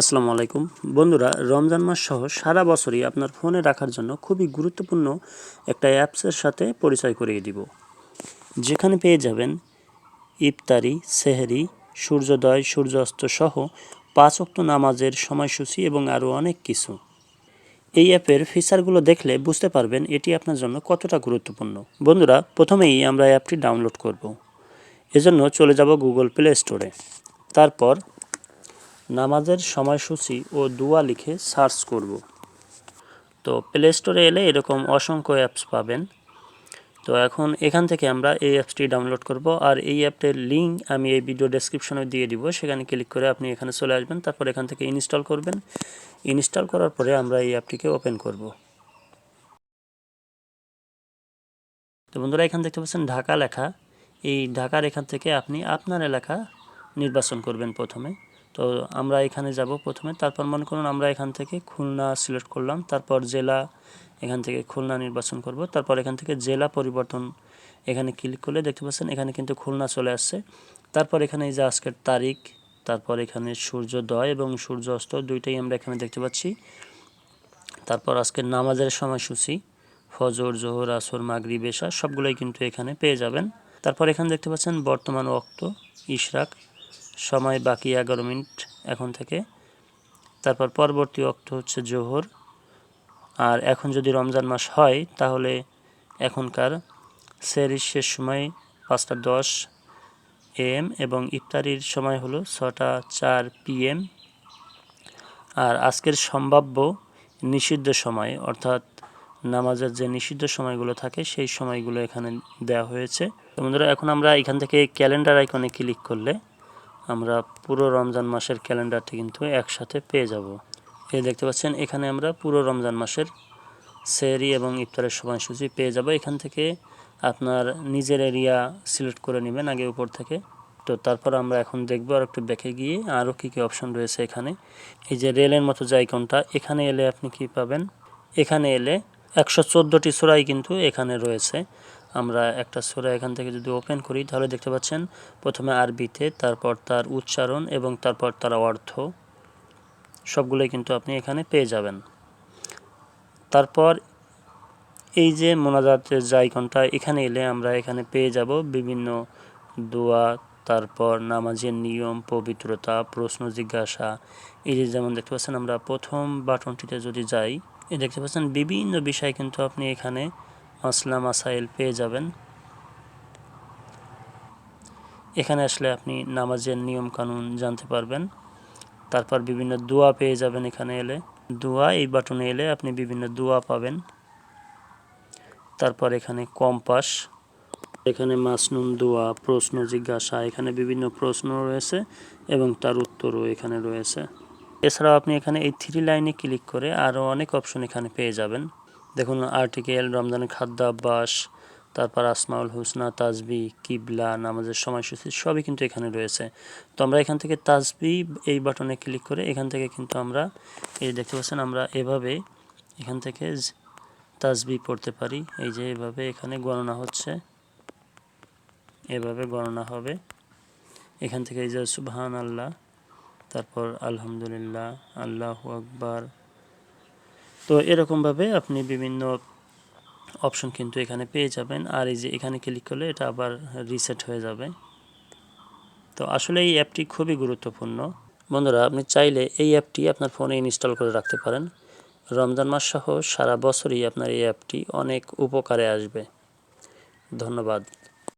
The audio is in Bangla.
আসসালামু আলাইকুম। বন্ধুরা, রমজান মাস সহ সারা বছরই আপনার ফোনে রাখার জন্য খুবই গুরুত্বপূর্ণ একটা অ্যাপসের সাথে পরিচয় করিয়ে দিব। যেখানে পেয়ে যাবেন ইফতারি, সেহরি, সূর্যোদয়, সূর্যাস্ত সহ পাঁচ অক্ত নামাজের সময়সূচি এবং আরও অনেক কিছু। এই অ্যাপের ফিচারগুলো দেখলে বুঝতে পারবেন এটি আপনার জন্য কতটা গুরুত্বপূর্ণ। বন্ধুরা, প্রথমেই আমরা অ্যাপটি ডাউনলোড করব। এজন্য চলে যাব গুগল প্লে স্টোরে তারপর নামাজের সময়সূচি ও দুয়া লিখে সার্চ করব। তো প্লে স্টোরে এলে এরকম অসংখ্য অ্যাপস পাবেন। তো এখন এখান থেকে আমরা এই অ্যাপসটি ডাউনলোড করব আর এই অ্যাপটির লিঙ্ক আমি এই ভিডিও ডেসক্রিপশনে দিয়ে দিব। সেখানে ক্লিক করে আপনি এখানে চলে আসবেন, তারপর এখান থেকে ইনস্টল করবেন। ইনস্টল করার পরে আমরা এই অ্যাপটিকে ওপেন করব। তো বন্ধুরা, এখান দেখতে পাচ্ছেন ঢাকা লেখা। এই ঢাকার এখান থেকে আপনি আপনার এলাকা নির্বাচন করবেন প্রথমে। তো আমরা এখানে যাব প্রথমে। তারপর মনে করুন আমরা এখান থেকে খুলনা সিলেক্ট করলাম। তারপর জেলা এখান থেকে খুলনা নির্বাচন করব। তারপর এখান থেকে জেলা পরিবর্তন এখানে ক্লিক করলে দেখতে পাচ্ছেন এখানে কিন্তু খুলনা চলে আসছে। তারপর এখানে এই যে আজকের তারিখ, তারপর এখানে সূর্যোদয় এবং সূর্য অস্ত দুইটাই আমরা এখানে দেখতে পাচ্ছি। তারপর আজকের নামাজের সময়সূচি, ফজর, জোহর, আসর মাগরি বেশা সবগুলোই কিন্তু এখানে পেয়ে যাবেন। তারপর এখানে দেখতে পাচ্ছেন বর্তমান অক্ত ইশরাক। সময় বাকি এগারো মিনিট এখন থেকে। তারপর পরবর্তী অক্ত হচ্ছে জোহর। আর এখন যদি রমজান মাস হয়, তাহলে এখনকার সেরির শেষ সময় পাঁচটা দশ এম এবং ইফতারির সময় হলো ছটা চার পিএম আর আজকের সম্ভাব্য নিষিদ্ধ সময়, অর্থাৎ নামাজের যে নিষিদ্ধ সময়গুলো থাকে, সেই সময়গুলো এখানে দেওয়া হয়েছে। বন্ধুরা, এখন আমরা এখান থেকে ক্যালেন্ডার আইকনে ক্লিক করলে আমরা পুরো রমজান মাসের ক্যালেন্ডারটি কিন্তু একসাথে পেয়ে যাব। এই দেখতে পাচ্ছেন, এখানে আমরা পুরো রমজান মাসের সেরি এবং ইফতারের সময়সূচি পেয়ে যাব। এখান থেকে আপনার নিজের এরিয়া সিলেক্ট করে নেবেন আগে উপর থেকে। তো তারপর আমরা এখন দেখব আর একটু ব্যাকে গিয়ে আরও কী কী অপশন রয়েছে এখানে। এই যে রেলের মতো যে আইকনটা, এখানে এলে আপনি কি পাবেন? এখানে এলে একশো চোদ্দোটি সুরাই কিন্তু এখানে রয়েছে। আমরা একটা সুরা এখান থেকে যদি ওপেন করি, তাহলে দেখতে পাচ্ছেন প্রথমে আরবিতে, তারপর তার উচ্চারণ এবং তারপর তার অর্থ। সবগুলোই কিন্তু আপনি এখানে পেয়ে যাবেন। তারপর এই যে মোনাজাতের যে আইকনটা, এখানে এলে আমরা এখানে পেয়ে যাব বিভিন্ন দোয়া, তারপর নামাজের নিয়ম, পবিত্রতা, প্রশ্ন জিজ্ঞাসা। এই যে যেমন দেখতে পাচ্ছেন আমরা প্রথম বাটনটিতে যদি যাই দেখতে পাচ্ছেন বিভিন্ন বিষয় কিন্তু আপনি এখানে মাসলা মাসাইল পেয়ে যাবেন। এখানে আসলে আপনি নামাজের নিয়ম কানুন জানতে পারবেন। তারপর বিভিন্ন দোয়া পেয়ে যাবেন এখানে এলে। দোয়া, এই বাটনে এলে আপনি বিভিন্ন দোয়া পাবেন। তারপর এখানে কম্পাস, এখানে মাসনুন দোয়া, প্রশ্ন জিজ্ঞাসা, এখানে বিভিন্ন প্রশ্ন রয়েছে এবং তার উত্তরও এখানে রয়েছে। এছাড়াও আপনি এখানে এই থ্রি লাইনে ক্লিক করে আরও অনেক অপশন এখানে পেয়ে যাবেন। দেখুন, আর্টিকেল রমজানের খাদ্যাভ্যাস, তারপর আসমাউল হুসনা, তাজবি, কিবলা, নামাজের সময়সূচি, সবই কিন্তু এখানে রয়েছে। তো আমরা এখান থেকে তাজবি এই বাটনে ক্লিক করে এখান থেকে কিন্তু আমরা এই দেখতে পাচ্ছেন, আমরা এভাবে এখান থেকে তাজবি পড়তে পারি। এই যে এভাবে এখানে গণনা হচ্ছে। এভাবে গণনা হবে। এখান থেকে এই যে সুবহান আল্লাহ তারপর আলহামদুলিল্লাহ, আল্লাহ আকবার তো এরকমভাবে আপনি বিভিন্ন অপশন কিন্তু এখানে পেয়ে যাবেন। আর এই যে এখানে ক্লিক করলে এটা আবার রিসেট হয়ে যাবে। তো আসলে এই অ্যাপটি খুবই গুরুত্বপূর্ণ। বন্ধুরা, আপনি চাইলে এই অ্যাপটি আপনার ফোনে ইনস্টল করে রাখতে পারেন। রমজান মাস সহ সারা বছরই আপনার এই অ্যাপটি অনেক উপকারে আসবে। ধন্যবাদ।